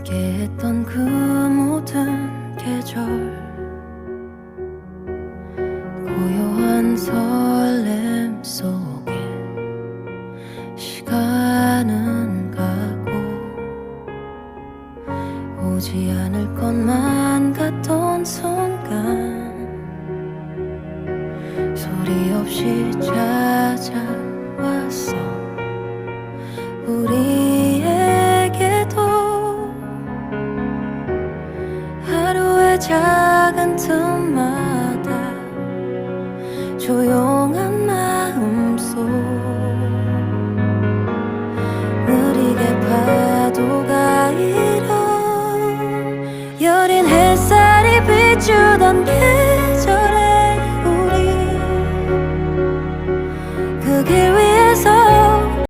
함께했던 그 모든 계절. 고요한 설렘 속에 시간은 가고 오지 않을 것만 같던 순간 소리 없이 찾아왔어. 우리 작은 틈마다 조용한 마음 속 느리게 파도가 일어 여린 햇살이 비추던 계절에 우리 그 길 위에